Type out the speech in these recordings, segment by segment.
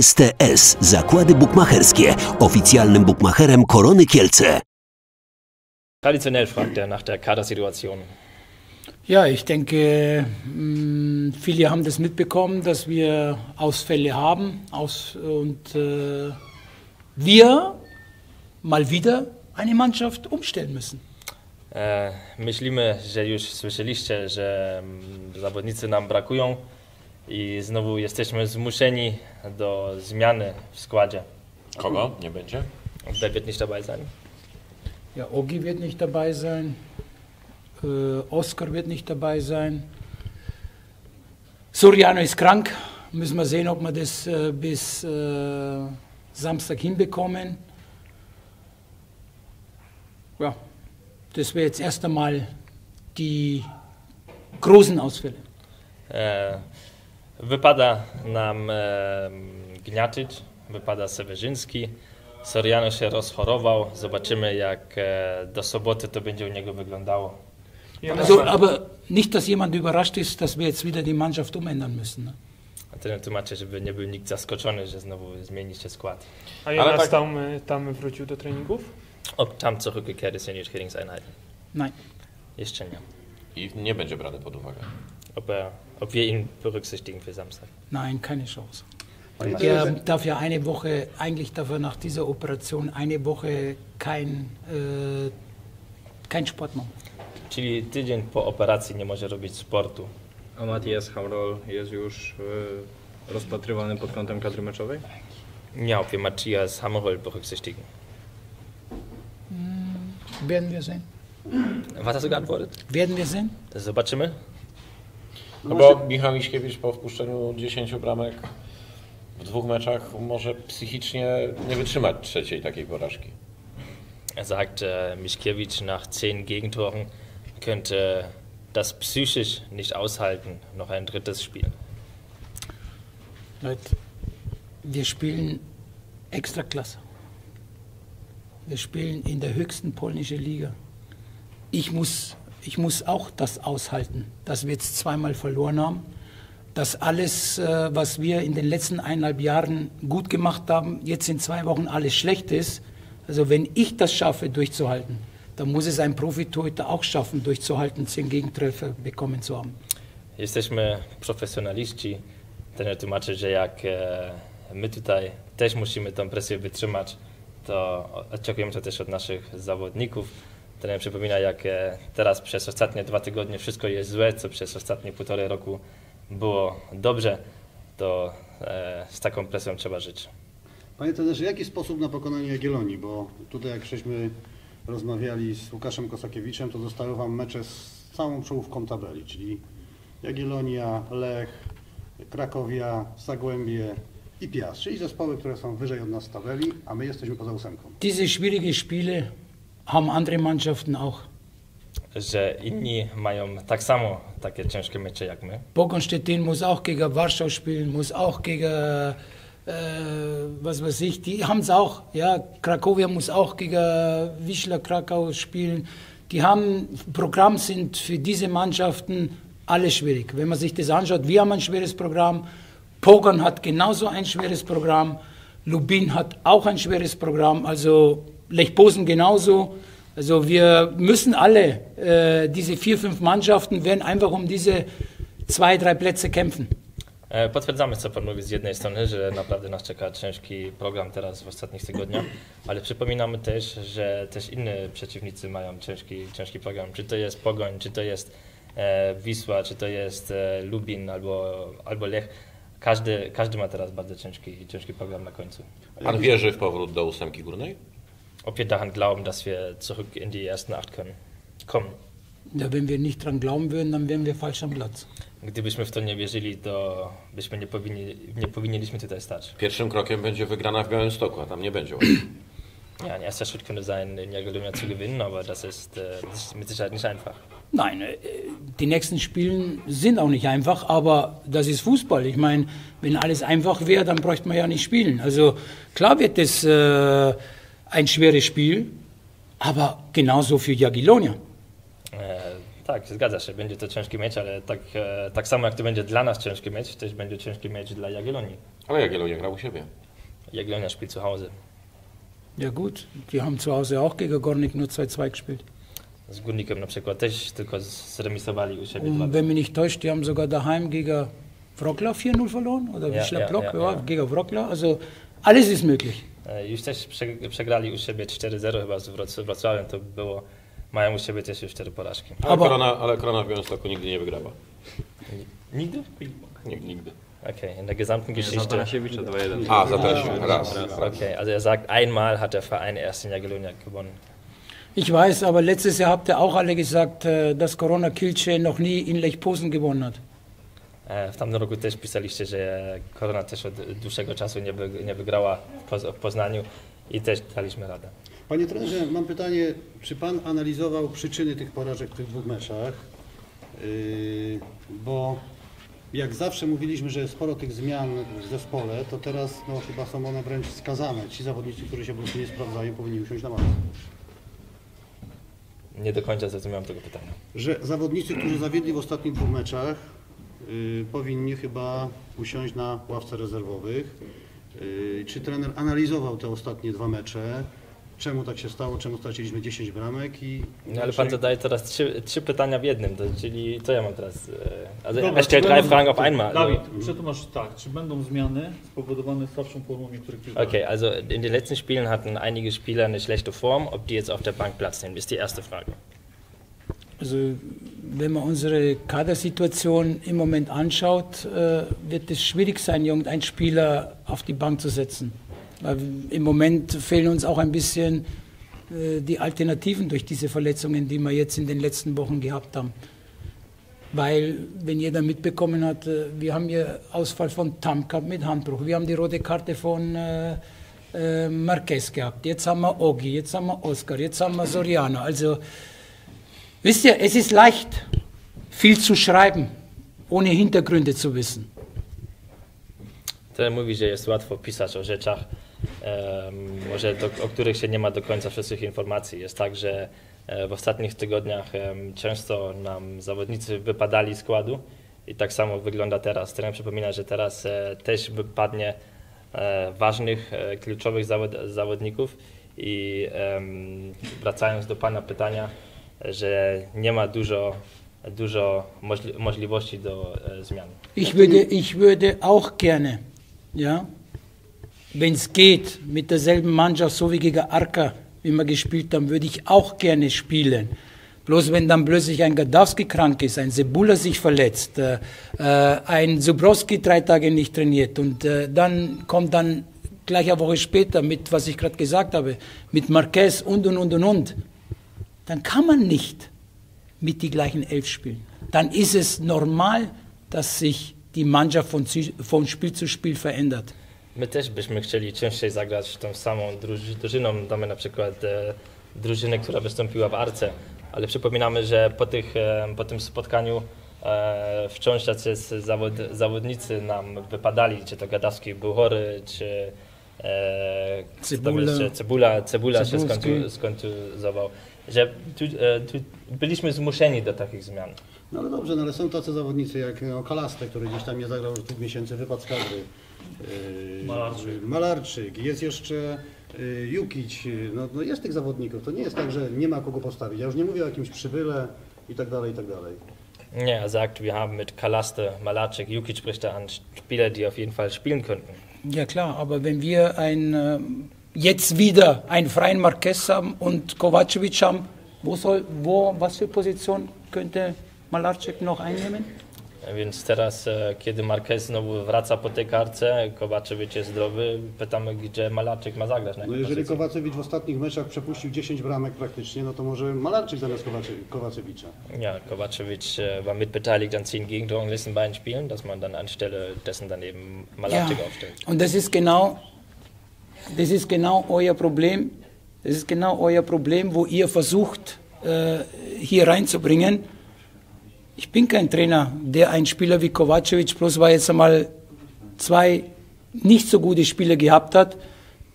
STS Zakłady Bukmacherskie, oficjalnym bukmacherem Korony Kielce. Traditionell fragt er nach der Kadersituation. Ja, ich denke, mh, viele haben das mitbekommen, dass wir Ausfälle haben aus, und äh, wir mal wieder eine Mannschaft umstellen müssen. E, myślimy, że już słyszeliście, że mm, zawodnicy nam brakują i znowu jesteśmy zmuszeni do zmiany w składzie. Kogo? Nie będzie? Wer wird nicht dabei sein? Ja, Ogi wird nicht dabei sein, äh, Oscar wird nicht dabei sein. Soriano ist krank, müssen wir sehen, ob wir das äh, bis äh, Samstag hinbekommen. Ja, das wäre jetzt erst einmal die großen Ausfälle. E, wypada nam e, Gniatyć, wypada Sewerzyński. Soriano się rozchorował. Zobaczymy, jak e, do soboty to będzie u niego wyglądało. Also, aber nicht, dass jemand überrascht ist, dass wir jetzt wieder die Mannschaft umändern müssen. Ne? A tyle tłumaczę, żeby nie był nikt zaskoczony, że znowu zmieni się skład. A Jonas tak- tam, tam wrócił do treningów? Ob Tam zurückgekehrt ist in die Trainingseinheiten? Nein. Jeszcze nie. I nie będzie brany pod uwagę. Ob, er, ob wir ihn berücksichtigen für Samstag. Nein, keine Chance. Er darf ja eine Woche, eigentlich darf er nach dieser Operation eine Woche kein, äh, kein Sport machen. Czyli tydzień po operacji nie może robić sportu. A Matias Hamrol jest już y, rozpatrywany pod kątem kadry meczowej? Ja, ob wir Matthias Hammerl berücksichtigen. Werden wir sehen. Was hast du geantwortet? Werden wir sehen. Zobaczymy. No bo Michał Miśkiewicz po wpuszczeniu 10 bramek w dwóch meczach może psychicznie nie wytrzymać trzeciej takiej porażki. Er sagt, äh, Mischkiewicz nach zehn Gegentoren könnte das psychisch nicht aushalten, noch ein drittes Spiel. Leute, wir spielen Extraklasse. Wir spielen in der höchsten polnischen Liga. Ich muss, ich muss auch das aushalten, dass wir jetzt zweimal verloren haben, dass alles, äh, was wir in den letzten eineinhalb Jahren gut gemacht haben, jetzt in zwei Wochen alles schlecht ist. Also wenn ich das schaffe, durchzuhalten, dann muss es ein Profitorhüter auch schaffen, durchzuhalten, zehn Gegentreffer bekommen zu haben. Jesteśmy profesjonaliści. Ten tłumaczy, że jak e, my tutaj też musimy tą presję wytrzymać, to oczekujemy to też od naszych zawodników. Ten przypomina, jak e, teraz przez ostatnie dwa tygodnie wszystko jest złe, co przez ostatnie półtorej roku było dobrze, to e, z taką presją trzeba żyć. Panie trenerze, jaki sposób na pokonanie Jagiellonii? Bo tutaj jak żeśmy rozmawiali z Łukaszem Kosakiewiczem, to zostały Wam mecze z całą czołówką tabeli, czyli Jagiellonia, Lech, Krakowia, Zagłębie i Piast, czyli zespoły, które są wyżej od nas w tabeli, a my jesteśmy poza ósemką. Diese schwierigen Spiele haben andere Mannschaften auch. Że inni mają tak samo takie ciężkie mecze jak my. Bogon Stettin muss auch gegen Warschau spielen, muss auch gegen, äh, was weiß ich, die haben es auch. Ja, Krakowia muss auch gegen Wischler Krakau spielen. Die haben, Programm sind für diese Mannschaften alle schwierig. Wenn man sich das anschaut, wir haben ein schweres Programm. Pogon hat genauso ein schweres Programm. Lubin hat auch ein schweres Programm. Also Lech Posen genauso. Also wir müssen alle, äh, diese vier, fünf Mannschaften werden einfach um diese zwei, drei Plätze kämpfen. E, Potwierdzamy, co Pan mówi z jednej strony, że naprawdę nas czeka ciężki program teraz w ostatnich tygodniach, ale przypominamy też, że też inni przeciwnicy mają ciężki, ciężki program. Czy to jest Pogoń, czy to jest e, Wisła, czy to jest e, Lubin albo, albo Lech. Każdy, każdy ma teraz bardzo ciężki, ciężki program na końcu. Pan wierzy w powrót do ósemki górnej? Ob wir daran glauben, dass wir zurück in die ersten acht können, kommen. Ja, wenn wir nicht dran glauben würden, dann wären wir falsch am Platz. Gdybyśmy w to nie wierzyli, to byśmy nie, powinni, nie powinniśmy tutaj stać. Pierwszym krokiem będzie wygrana w Białymstoku, a tam nie będzie. Ja, ein erster Schritt könnte sein, in Jagiellonia zu gewinnen, aber das ist, äh, das ist mit Sicherheit nicht einfach. Nein, äh, die nächsten Spiele sind auch nicht einfach, aber das ist Fußball. Ich meine, wenn alles einfach wäre, dann bräuchte man ja nicht spielen. Also klar wird es äh, ein schweres Spiel, aber genauso für Jagiellonia. E, Tak, zgadza się, będzie to ciężki mecz, ale tak, e, tak samo jak to będzie dla nas ciężki mecz, też będzie ciężki mecz dla Jagiellonii. Ale Jagiellonia grał u siebie. Jagiellonia spielt zu Hause. Ja gut, die haben zu Hause auch gegen Gornik nur 2-2 gespielt. Z Górnikiem na przykład też tylko zremisowali u siebie. Und wenn mich nicht täuscht, die haben sogar daheim gegen Wroclaw 4-0 verloren. Oder Ja, Wischler ja, Block, ja, ja, ja. gegen Wroclaw. Also alles ist möglich. E, Już też prze- przegrali u siebie 4-0 chyba z Wroc- Wrocławiem, to było, mają u siebie też już cztery porażki. Ale, Aber- korona, ale korona w Białymstoku nigdy nie wygrała. Nigdy? Nie, nigdy. Okay, in der gesamten Za Geschichte. Tarasiewicza 2-1. A, za Tarasiewicz, raz. Okay, also er sagt, einmal hat der Verein erst in Jagiellonia gewonnen. Ich weiß, aber letztes Jahr habt ihr auch alle gesagt, äh, dass Corona Kilce noch nie in Lech Posen gewonnen hat. E, W tamtym roku też pisaliście, że Korona też od dłuższego czasu nie, wy, nie wygrała w, Poz, w Poznaniu i też daliśmy radę. Panie trenerze, mam pytanie, czy Pan analizował przyczyny tych porażek w tych dwóch meczach? Yy, bo jak zawsze mówiliśmy, że sporo tych zmian w zespole, to teraz no, chyba są one wręcz skazane. Ci zawodnicy, którzy się po prostu nie sprawdzają, powinni usiąść na ławce. Nie do końca zrozumiałem tego pytania. Że zawodnicy, którzy zawiedli w ostatnich dwóch meczach, powinni chyba usiąść na ławce rezerwowych. Yy, czy trener analizował te ostatnie dwa mecze? Czemu tak się stało? Czemu straciliśmy 10 bramek? I No, ale pan zadaje teraz trzy, trzy pytania w jednym, to, czyli co ja mam teraz? e, Also Dobra, er stellt czy drei Fragen auf einmal. Dawid, przetłumacz tak, czy będą zmiany spowodowane słabszą formą niektórych piłkarzy? Okay, also in den letzten Spielen hatten einige Spieler eine schlechte Form. Ob die jetzt auf der Bank Platz nehmen, ist die erste Frage. Also wenn man unsere Kadersituation im Moment anschaut, äh, wird es schwierig sein, irgendeinen Spieler auf die Bank zu setzen. Weil im Moment fehlen uns auch ein bisschen äh, die Alternativen durch diese Verletzungen, die wir jetzt in den letzten Wochen gehabt haben. Weil, wenn jeder mitbekommen hat, äh, wir haben hier Ausfall von Tamkap mit Handbruch, wir haben die rote Karte von äh, Marquez gehabt, jetzt haben wir Ogi, jetzt haben wir Oscar, jetzt haben wir Soriano. Also, wisst ihr, es ist leicht, viel zu schreiben, ohne Hintergründe zu wissen. Trener mówi, że jest łatwo pisać o rzeczach, może o których się nie ma do końca wszystkich informacji. Jest tak, że e, w ostatnich tygodniach em, często nam zawodnicy wypadali z składu i tak samo wygląda teraz. Trener przypomina, że teraz e, też wypadnie e, ważnych, e, kluczowych zawod, zawodników i wracając do Pana pytania, że nie ma dużo, dużo możli, możliwości do e, zmian. Ich würde, ich würde auch gerne, ja, wenn es geht, mit derselben Mannschaft, so wie gegen Arka, wie wir gespielt haben, würde ich auch gerne spielen. Bloß wenn dann plötzlich ein Gadowski krank ist, ein Sebula sich verletzt, äh, äh, ein Zubrowski drei Tage nicht trainiert und äh, dann kommt dann gleich eine Woche später mit, was ich gerade gesagt habe, mit Marquez und und und und und, dann kann man nicht mit die gleichen elf spielen. Dann ist es normal, dass sich die Mannschaft von, von Spiel zu Spiel verändert. My też byśmy chcieli częściej zagrać tą samą druży- drużyną. Damy na przykład e, drużynę, która wystąpiła w Arce, ale przypominamy, że po, tych, e, po tym spotkaniu e, wciąż tacy zawod, zawodnicy nam wypadali, czy to Gadawski był chory, czy e, tam Cebula. jeszcze, Cebula, Cebula się Cebulski. skontu, skontuzował. Że tu, e, tu byliśmy zmuszeni do takich zmian. No ale dobrze, no ale są tacy zawodnicy jak no, Kalaste, który gdzieś tam nie zagrał już dwóch miesięcy, wypadł z kadry. Yy, Malarczyk. Malarczyk. Jest jeszcze yy, Jukić. No, no jest tych zawodników. To nie jest tak, że nie ma kogo postawić. Ja już nie mówię o jakimś przybyle i tak dalej, i tak dalej. Ja, er sagt, wir haben mit Kalaste, Malacek, Jukic spricht er an Spieler, die auf jeden Fall spielen könnten. Ja klar, aber wenn wir ein, äh, jetzt wieder einen freien Marquez haben und Kovacevic haben, wo soll, wo, was für Position könnte Malarczyk noch einnehmen? Więc teraz, e, kiedy Marquez znowu wraca po tej karce, Kowaczewicz jest zdrowy, pytamy, gdzie Malaczyk ma zagrać na No jeżeli pozycji. Kowacewicz w ostatnich meczach przepuścił 10 bramek praktycznie, no to może Malarczyk zamiast Kowacewicza. Ja, Kovacevic äh, war mitbeteiligt an zehn Gegentoren in den letzten beiden Spielen, dass man dann anstelle dessen dann eben Malaczyk aufstellt. Und das ist genau, das ist genau euer Problem. Das ist genau euer Problem, wo ihr versucht, äh, hier reinzubringen. Ich bin kein Trainer, der einen Spieler wie Kovacevic, bloß weil jetzt einmal zwei nicht so gute Spiele gehabt hat,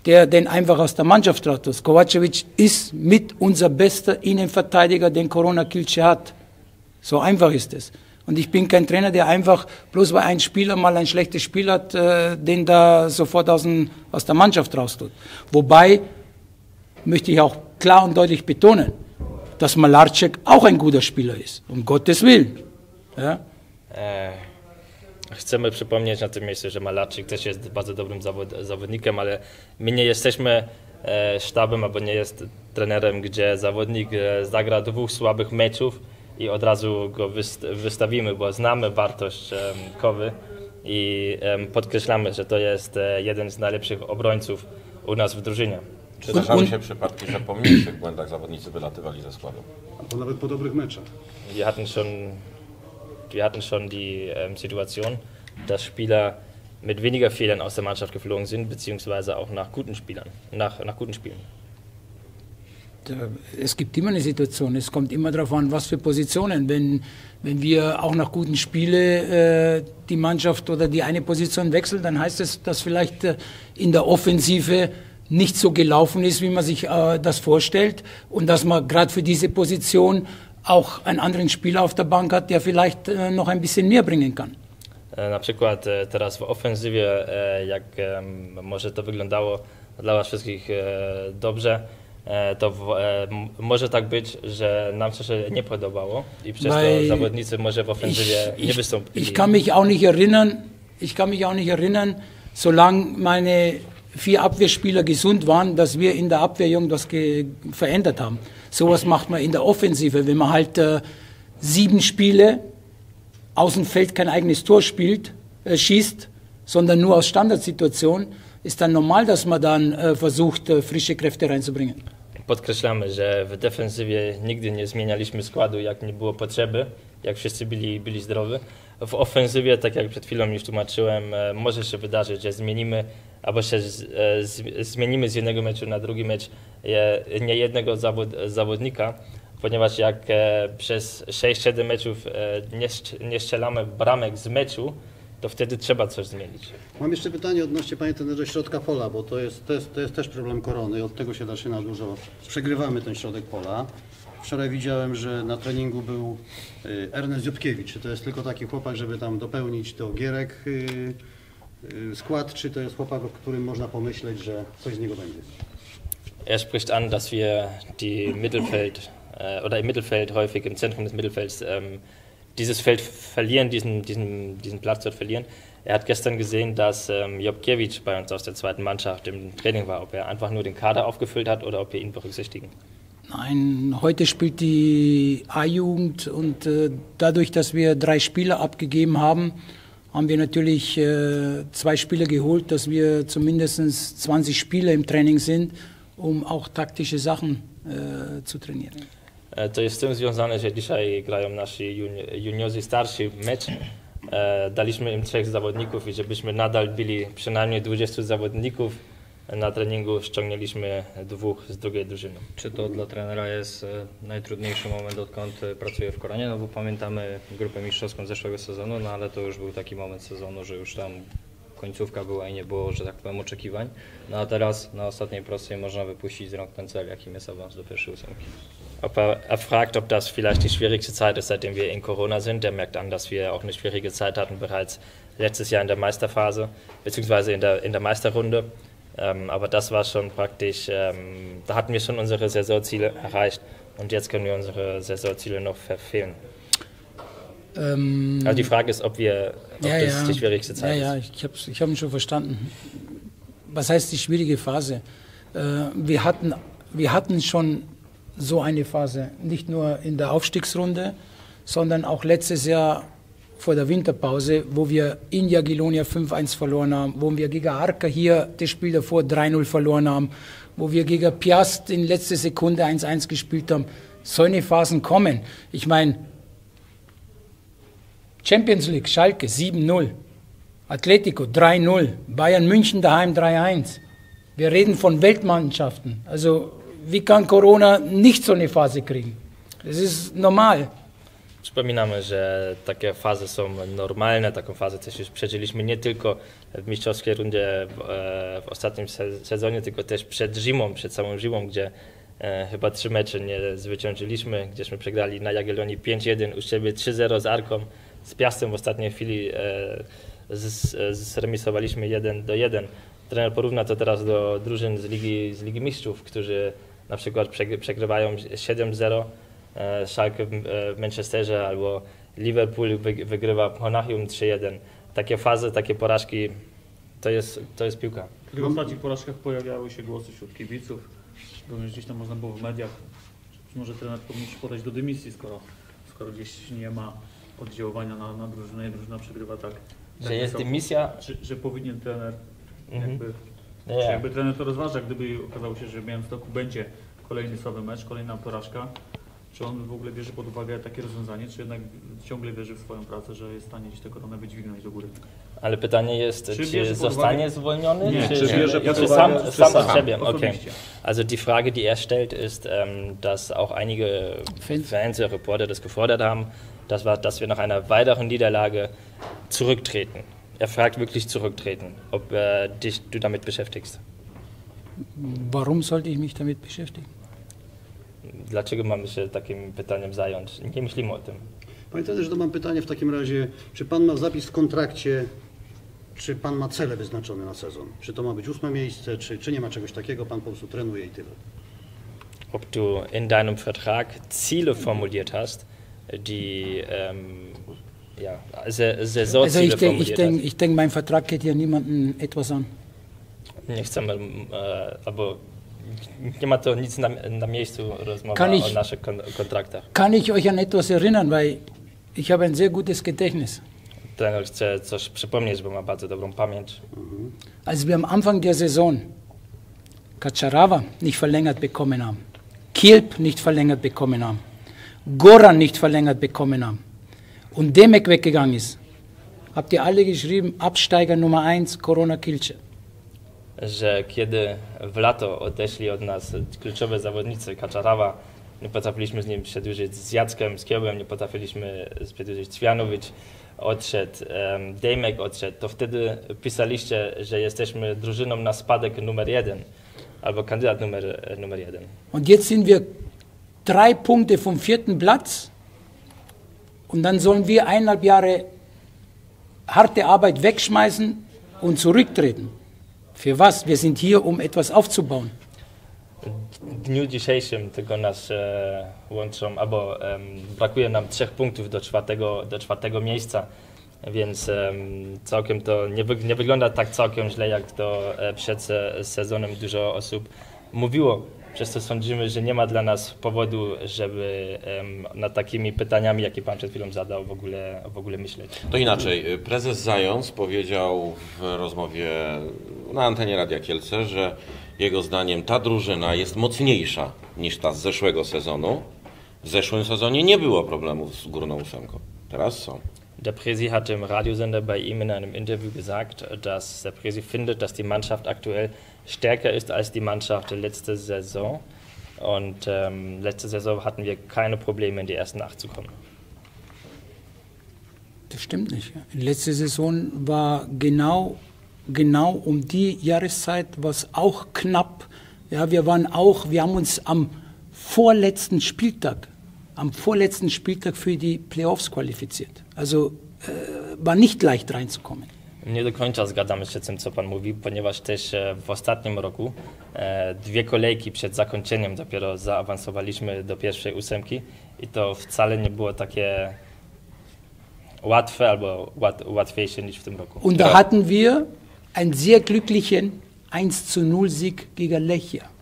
der den einfach aus der Mannschaft raus. Kovacevic ist mit unser bester Innenverteidiger, den Corona Kilce hat. So einfach ist es. Und ich bin kein Trainer, der einfach, bloß weil ein Spieler mal ein schlechtes Spiel hat, äh, den da sofort aus, dem, aus der Mannschaft raustut. Wobei, möchte ich auch klar und deutlich betonen, dass Malarcek auch ein guter Spieler ist. Um Gottes Willen. Ja? E, Chcemy przypomnieć na tym miejscu, że Malarczyk też jest bardzo dobrym zawod zawodnikiem, ale my nie jesteśmy e, sztabem albo nie jest trenerem, gdzie zawodnik e, zagra dwóch słabych meczów i od razu go wyst wystawimy, bo znamy wartość Kowy i podkreślamy, że to jest e, jeden z najlepszych obrońców u nas w drużynie. Czy zdarzały się przypadki, że po mniejszych błędach zawodnicy wylatywali ze składu? Albo nawet po dobrych meczach. Wir hatten schon, wir hatten schon die Situation, dass Spieler mit weniger Fehlern aus der Mannschaft geflogen sind, beziehungsweise auch nach guten Spielern, nach, nach guten Spielen. Es gibt immer eine Situation. Es kommt immer darauf an, was für Positionen. Wenn, wenn wir auch nach guten Spielen äh, die Mannschaft oder die eine Position wechseln, dann heißt es, dass vielleicht äh, in der Offensive nicht so gelaufen ist, wie man sich äh, das vorstellt und dass man gerade für diese Position auch einen anderen Spieler auf der Bank hat, der vielleicht äh, noch ein bisschen mehr bringen kann. E, Na przykład e, teraz w ofensywie, e, jak em, może to wyglądało dla Was wszystkich e, dobrze, e, to w, e, może tak być, że nam coś nie podobało i przez Weil to zawodnicy może w ofensywie nie wystąpili. ich kann mich auch nicht erinnern, ich kann mich auch nicht erinnern, solange meine vier Abwehrspieler gesund waren, dass wir in der Abwehr irgendwas ge- verändert haben. Sowas macht man in der Offensive, wenn man halt äh, sieben Spiele aus dem Feld kein eigenes Tor spielt, äh, schießt, sondern nur aus Standardsituationen, ist dann normal, dass man dann äh, versucht, äh, frische Kräfte reinzubringen. Podkreślamy, że w defensywie nigdy nie zmienialiśmy składu, jak nie było potrzeby, jak wszyscy byli, byli zdrowi. W ofensywie, tak jak przed chwilą już tłumaczyłem, e, może się wydarzyć, że zmienimy albo się z, e, z, zmienimy z jednego meczu na drugi mecz e, nie jednego zawod, zawodnika, ponieważ jak przez 6-7 meczów nie, nie strzelamy bramek z meczu, to wtedy trzeba coś zmienić. Mam jeszcze pytanie odnośnie, panie trenerze, środka pola, bo to jest, to jest, to jest też problem korony. Od tego się zaczyna dużo. Przegrywamy ten środek pola. Wczoraj widziałem, że na treningu był y, Ernest Dziobkiewicz. Czy to jest tylko taki chłopak, żeby tam dopełnić do gierek y, y, skład, czy to jest chłopak, o którym można pomyśleć, że coś z niego będzie? Er spricht an, dass wir die Mittelfeld äh, oder im Mittelfeld häufig im Zentrum des Mittelfelds ähm, dieses Feld verlieren, diesen, diesen, diesen Platz dort verlieren. Er hat gestern gesehen, dass ähm, Jobkiewicz bei uns aus der zweiten Mannschaft im Training war, ob er einfach nur den Kader aufgefüllt hat oder ob wir ihn berücksichtigen. Nein, heute spielt die A-Jugend und äh, dadurch, dass wir drei Spieler abgegeben haben, haben wir natürlich äh, zwei Spieler geholt, dass wir zumindest 20 Spieler im Training sind, um auch taktische Sachen äh, zu trainieren. E, To jest z tym związane, że dzisiaj grają nasi juni- juniorzy starsi mecz. E, daliśmy im trzech zawodników i żebyśmy nadal byli przynajmniej 20 zawodników na treningu, ściągnęliśmy dwóch z drugiej drużyny. Czy to dla trenera jest e, najtrudniejszy moment, odkąd pracuje w Koronie? No bo pamiętamy grupę mistrzowską z zeszłego sezonu, no ale to już był taki moment sezonu, że już tam końcówka była i nie było, że tak powiem, oczekiwań. No a teraz na ostatniej prostej można wypuścić z rąk ten cel, jakim jest awans do pierwszej ósemki. Ob er, er fragt, ob das vielleicht die schwierigste Zeit ist, seitdem wir in Corona sind. Er merkt an, dass wir auch eine schwierige Zeit hatten bereits letztes Jahr in der Meisterphase, beziehungsweise in der, in der Meisterrunde. Ähm, aber das war schon praktisch, ähm, da hatten wir schon unsere Saisonziele erreicht und jetzt können wir unsere Saisonziele noch verfehlen. Ähm, Also die Frage ist, ob wir, ob das die schwierigste Zeit ja, ist. Ja, ich habe ich hab ihn schon verstanden. Was heißt die schwierige Phase? Äh, wir, hatten, wir hatten schon so eine Phase, nicht nur in der Aufstiegsrunde, sondern auch letztes Jahr vor der Winterpause, wo wir in Jagiellonia 5-1 verloren haben, wo wir gegen Arca hier das Spiel davor 3-0 verloren haben, wo wir gegen Piast in letzter Sekunde 1-1 gespielt haben. Solche Phasen kommen. Ich meine, Champions League, Schalke 7-0. Atletico 3-0. Bayern München daheim 3-1. Wir reden von Weltmannschaften. Also, wie kann Corona nicht so eine Phase kriegen? Das ist normal. Przypominamy, że takie fazy są normalne, taką fazę też już przeżyliśmy nie tylko w mistrzowskiej rundzie w, e, w ostatnim se- sezonie, tylko też przed zimą, przed samą zimą, gdzie e, chyba trzy mecze nie zwyciężyliśmy, gdzieśmy przegrali na Jagiellonii 5-1, u siebie 3-0 z Arką, z Piastem w ostatniej chwili e, zremisowaliśmy 1 do 1. Trener porówna to teraz do drużyn z Ligi, z Ligi Mistrzów, którzy na przykład przegry- przegrywają 7-0 e, Schalke w, e, w Manchesterze albo Liverpool wy- wygrywa Monachium 3-1. Takie fazy, takie porażki to jest, to jest piłka. W ostatnich porażkach pojawiały się głosy wśród kibiców, również gdzieś tam można było w mediach, że może trener powinien się podać do dymisji, skoro, skoro gdzieś nie ma oddziaływania na, na drużynę i drużyna przegrywa tak. tak Że jest wysoko. dymisja. Czy, że powinien trener Mhm. jakby, czy Nie. jakby trener to rozważa, gdyby okazało się, że w Białymstoku będzie kolejny słaby mecz, kolejna porażka, czy on w ogóle bierze pod uwagę takie rozwiązanie, czy jednak ciągle wierzy w swoją pracę, że jest w stanie gdzieś tę koronę wydźwignąć do góry? Ale pytanie jest, Czy czy, zostanie uwagę- zwolniony? Nie, czy, czy bierze ja, pod czy uwagę- sam, czy sam sam od siebie? Okay. osobiście? Also die Frage, die er stellt, ist, ähm, dass auch einige Fans. Fans, oder Reporter das gefordert haben, dass wir, dass wir nach einer weiteren Niederlage zurücktreten. Er fragt wirklich zurücktreten, ob äh, dich du damit beschäftigst. Warum sollte ich mich damit beschäftigen? Dlaczego mamy się takim pytaniem zająć? Nie myślimy o tym. Panie trenerze, to mam pytanie w takim razie, czy pan ma zapis w kontrakcie, czy pan ma cele wyznaczone na sezon? Czy to ma być ósme miejsce, czy, czy nie ma czegoś takiego, pan po prostu trenuje i tyle? ob du in deinem Vertrag Ziele formuliert hast, die ähm, ja, Also Saisonziele ich denke, ich formuliert denk, hast. ich denk, mein Vertrag geht ja niemandem etwas an. Nie chcemy, e, albo nie ma to nic na, na miejscu rozmowa Kann ich- o naszych kon kontraktach. Kann ich euch an etwas erinnern, weil ich habe ein sehr gutes Gedächtnis. Trener chce coś przypomnieć, bo ma bardzo dobrą pamięć. Als wir am Anfang der Saison Kaczarawa nicht verlängert bekommen haben, Kilp nicht verlängert bekommen haben, Goran nicht verlängert bekommen haben und Demek weggegangen ist, habt ihr alle geschrieben, Absteiger Nummer 1, Corona Kilce. Że kiedy w lato odeszli od nas kluczowe zawodnicy, Kaczarawa, nie potrafiliśmy z nim przedłużyć z Jackiem, z Kiełem, nie potrafiliśmy przedłużyć Cwianowicz, odszedł, um, Dejmek odszedł, to wtedy pisaliście, że jesteśmy drużyną na spadek numer jeden, albo kandydat numer, numer jeden. Und jetzt sind wir drei Punkte vom vierten Platz und dann sollen wir eineinhalb Jahre harte Arbeit wegschmeißen und zurücktreten. Für was? Wir sind hier, um etwas aufzubauen. W dniu dzisiejszym tylko nas e, łączą, albo em, brakuje nam trzech punktów do czwartego, do czwartego miejsca, więc em, całkiem to nie, nie wygląda tak całkiem źle, jak to e, przed se, sezonem dużo osób mówiło. Przez to sądzimy, że nie ma dla nas powodu, żeby nad takimi pytaniami, jakie Pan przed chwilą zadał, w ogóle, w ogóle myśleć. To inaczej. Prezes Zając powiedział w rozmowie na antenie Radia Kielce, że jego zdaniem ta drużyna jest mocniejsza niż ta z zeszłego sezonu. W zeszłym sezonie nie było problemów z górną ósemką. Teraz są. Der Presi hatte im Radiosender bei ihm in einem Interview gesagt, dass der Presi findet, dass die Mannschaft aktuell stärker ist als die Mannschaft letzte Saison. Und ähm, letzte Saison hatten wir keine Probleme, in die ersten acht zu kommen. Das stimmt nicht. Letzte Saison war genau, genau um die Jahreszeit was auch knapp. Ja, wir waren auch, wir haben uns am vorletzten Spieltag, am vorletzten Spieltag für die Playoffs qualifiziert. Also äh, war nicht leicht reinzukommen. Nie do końca zgadzamy się z tym, co Pan mówi, ponieważ też e, w ostatnim roku e, dwie kolejki przed zakończeniem dopiero zaawansowaliśmy do pierwszej ósemki i to wcale nie było takie łatwe albo łat, łatwiejsze niż w tym roku. Und da hatten wir einen sehr glücklichen 1 zu 0 Sieg gegen Lechia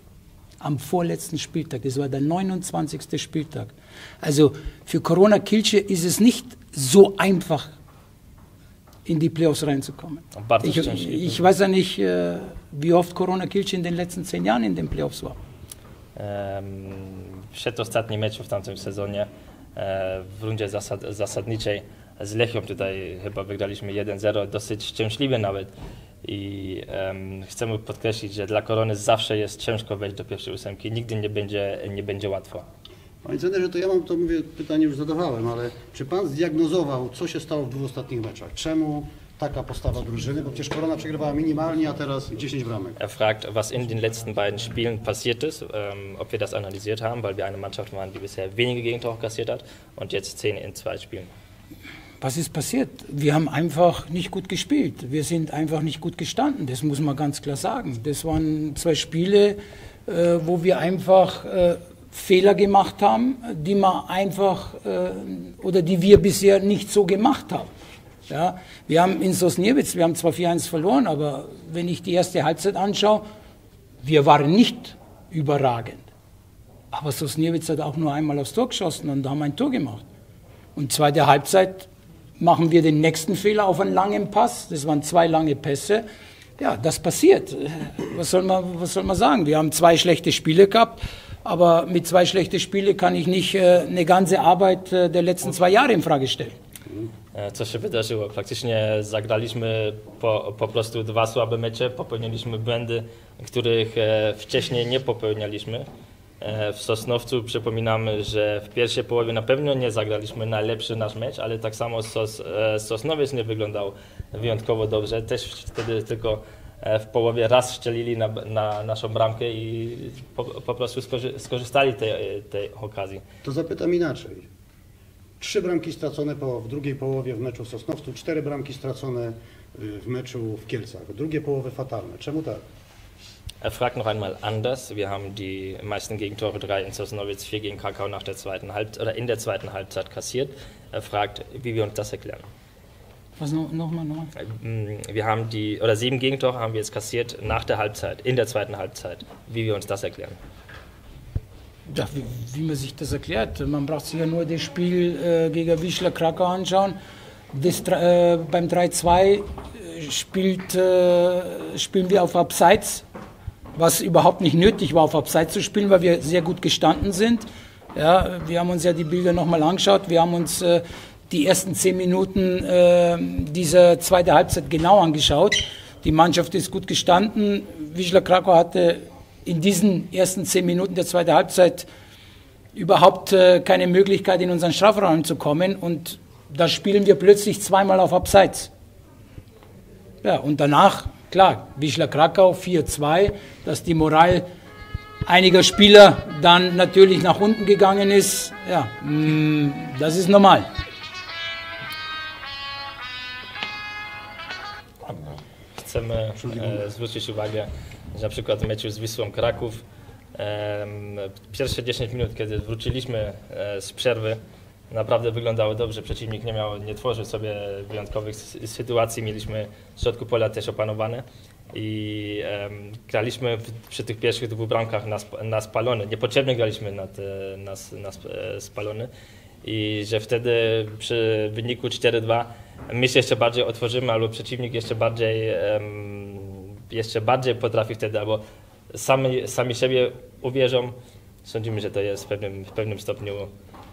am vorletzten Spieltag. Das war der 29. Spieltag. Also für Corona Kilce ist es nicht so einfach, in die Playoffs reinzukommen. Ich, ich weiß ja nicht, äh, wie oft Corona Kilce in den letzten zehn Jahren in den Playoffs war. Em, Przedostatni mecz w tamtym sezonie e, w rundzie zasad, zasadniczej z Lechią tutaj chyba wygraliśmy 1-0, dosyć szczęśliwie nawet. I em, chcemy podkreślić, że dla Korony zawsze jest ciężko wejść do pierwszej ósemki, nigdy nie będzie, nie będzie łatwo. Panie trenerze, to ja mam to mówię, pytanie już zadawałem, ale czy pan zdiagnozował, co się stało w dwóch ostatnich meczach? Czemu taka postawa drużyny? Bo przecież Korona przegrywała minimalnie, a teraz 10 bramek. Er fragt, was in den letzten beiden Spielen passiert ist, ähm, ob wir das analysiert haben, weil wir eine Mannschaft waren, die bisher wenige Gegentore kassiert hat und jetzt zehn in zwei Spielen. Was ist passiert? Wir haben einfach nicht gut gespielt. Wir sind einfach nicht gut gestanden. Das muss man ganz klar sagen. Das waren zwei Spiele, äh, wo wir einfach äh, Fehler gemacht haben, die man einfach äh, oder die wir bisher nicht so gemacht haben. Ja, wir haben in Sosniewitz, wir haben zwar 4-1 verloren, aber wenn ich die erste Halbzeit anschaue, wir waren nicht überragend. Aber Sosniewitz hat auch nur einmal aufs Tor geschossen und haben ein Tor gemacht. Und zweite Halbzeit machen wir den nächsten Fehler auf einen langen Pass. Das waren zwei lange Pässe. Ja, das passiert. Was soll man, was soll man sagen? Wir haben zwei schlechte Spiele gehabt, aber mit zwei schlechten Spielen kann ich nicht äh, eine ganze Arbeit äh, der letzten zwei Jahre in Frage stellen. E, Co się wydarzyło? Faktycznie zagraliśmy po, po prostu dwa słabe mecze, popełniliśmy błędy, których e, wcześniej nie popełnialiśmy. E, W Sosnowcu przypominamy, że w pierwszej połowie na pewno nie zagraliśmy najlepszy nasz mecz, ale tak samo Sos, Sosnowiec nie wyglądał wyjątkowo dobrze. Też wtedy tylko w połowie raz szczelili na, na naszą bramkę i po, po prostu skorzy, skorzystali tej, tej okazji. To zapytam inaczej. Trzy bramki stracone po, w drugiej połowie w meczu w Sosnowcu, cztery bramki stracone w meczu w Kielcach. Drugie połowy fatalne. Czemu tak? Er fragt noch einmal anders. Wir haben die meisten Gegentore, drei in Sosnowitz, vier gegen Kakao nach der zweiten Halbzeit oder in der zweiten Halbzeit kassiert. Er fragt, wie wir uns das erklären. Was noch, nochmal, nochmal? Ähm, Wir haben die, oder sieben Gegentore haben wir jetzt kassiert nach der Halbzeit, in der zweiten Halbzeit. Wie wir uns das erklären. Ja, wie, wie man sich das erklärt. Man braucht sich ja nur das Spiel äh, gegen Wischler Krakau anschauen. Das, äh, beim 3-2 äh, spielt, äh, spielen wir auf Abseits, was überhaupt nicht nötig war, auf Abseits zu spielen, weil wir sehr gut gestanden sind. Ja, wir haben uns ja die Bilder nochmal angeschaut. Wir haben uns äh, die ersten zehn Minuten äh, dieser zweiten Halbzeit genau angeschaut. Die Mannschaft ist gut gestanden. Wischler Krakau hatte in diesen ersten zehn Minuten der zweiten Halbzeit überhaupt äh, keine Möglichkeit, in unseren Strafraum zu kommen. Und da spielen wir plötzlich zweimal auf Abseits. Ja, und danach, klar, Wischler Krakau 4-2, dass die Moral einiger Spieler dann natürlich nach unten gegangen ist, ja, mh, das ist normal. Chcemy e, zwrócić uwagę, że na przykład w meczu z Wisłą Kraków em, pierwsze 10 minut, kiedy wróciliśmy e, z przerwy, naprawdę wyglądało dobrze. Przeciwnik nie miał, nie tworzył sobie wyjątkowych sy- sytuacji. Mieliśmy w środku pola też opanowane i graliśmy w, przy tych pierwszych dwóch bramkach na, sp- na spalony. Niepotrzebnie graliśmy na, te, na, na sp- e, spalony i że wtedy przy wyniku 4-2 my się jeszcze bardziej otworzymy, albo przeciwnik jeszcze bardziej, jeszcze bardziej potrafi wtedy, albo sami, sami siebie uwierzą. Sądzimy, że to jest w pewnym, w pewnym stopniu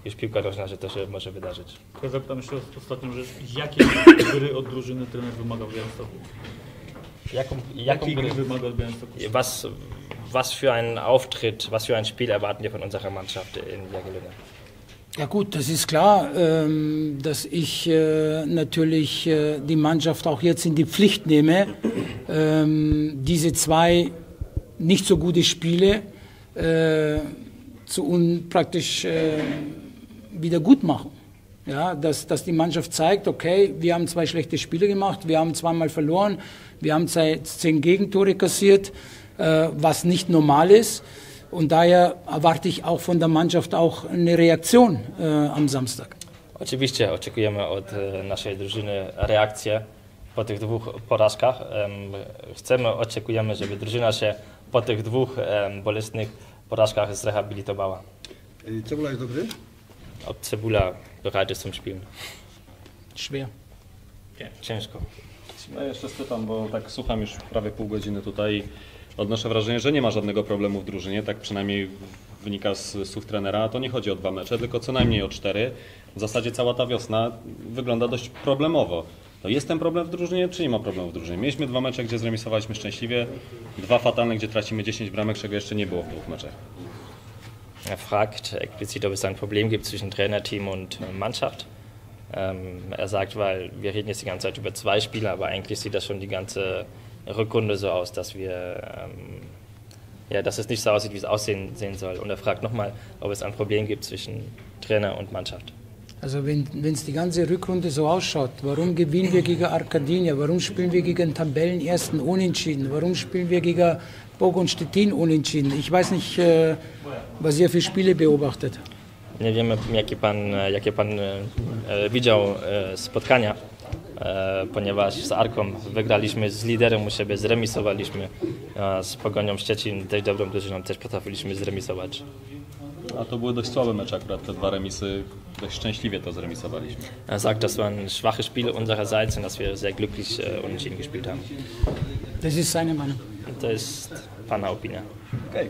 już piłka rożna, że to się może wydarzyć. To ja zapytam jeszcze ostatnią rzecz. Jakie gry od drużyny trener wymaga w Białymstoku? Jaką, jaką Jakiej gry, gry wymaga od Białymstoku? was, was für einen Auftritt, was für ein Spiel erwarten wir von unserer Mannschaft in Jagiellonia? Ja gut, das ist klar, ähm, dass ich äh, natürlich äh, die Mannschaft auch jetzt in die Pflicht nehme, ähm, diese zwei nicht so gute Spiele äh, zu un praktisch wieder gut machen. Ja, dass, dass die Mannschaft zeigt, okay, wir haben zwei schlechte Spiele gemacht, wir haben zweimal verloren, wir haben zehn Gegentore kassiert, was nicht normal ist. Und daher erwarte ich auch von der Mannschaft auch eine Reaktion äh, am Samstag. Oczywiście oczekujemy od e, naszej drużyny reakcję po tych dwóch porażkach. Em, Chcemy, oczekujemy, żeby drużyna się po tych dwóch bolesnych porażkach zrehabilitowała. Y, Cebula jest do gry? Ob Cebula ist zum Spielen. Schwer. Ciężko. No jeszcze spytam, bo tak słucham już prawie pół godziny tutaj odnoszę wrażenie, że nie ma żadnego problemu w drużynie, tak przynajmniej wynika z słów trenera. To nie chodzi o dwa mecze, tylko co najmniej o cztery. W zasadzie cała ta wiosna wygląda dość problemowo. To jest ten problem w drużynie, czy nie ma problemu w drużynie? Mieliśmy dwa mecze, gdzie zremisowaliśmy szczęśliwie, dwa fatalne, gdzie tracimy 10 bramek, czego jeszcze nie było w dwóch meczach. Er fragt explizit, ob es ein Problem gibt zwischen Trainerteam und äh, Mannschaft. Ähm, er sagt, weil wir reden jetzt die ganze Zeit über zwei Spiele, aber eigentlich sieht das schon die ganze Rückrunde so aus, dass wir ähm, ja, dass es nicht so aussieht, wie es aussehen sehen soll. Und er fragt nochmal, ob es ein Problem gibt zwischen Trainer und Mannschaft. Also wenn es die ganze Rückrunde so ausschaut, warum gewinnen wir gegen Arkadia? Warum spielen wir gegen Tabellenersten unentschieden? Warum spielen wir gegen Bogon Stettin unentschieden? Ich weiß nicht, äh, was ihr für Spiele beobachtet. Nie wiemy, jakie pan, jakie pan e, widział e, spotkania, ponieważ z Arką wygraliśmy z liderem u siebie, zremisowaliśmy, a z Pogonią Szczecin, dość dobrą drużyną, też potrafiliśmy zremisować. A to były dość słabe mecze akurat, te dwa remisy. Dość szczęśliwie to zremisowaliśmy. Er sagt, das waren schwache Spiele unsererseits und dass wir sehr glücklich unentschieden gespielt haben. Das ist seine Meinung. Das ist Pana Opinia. Okej.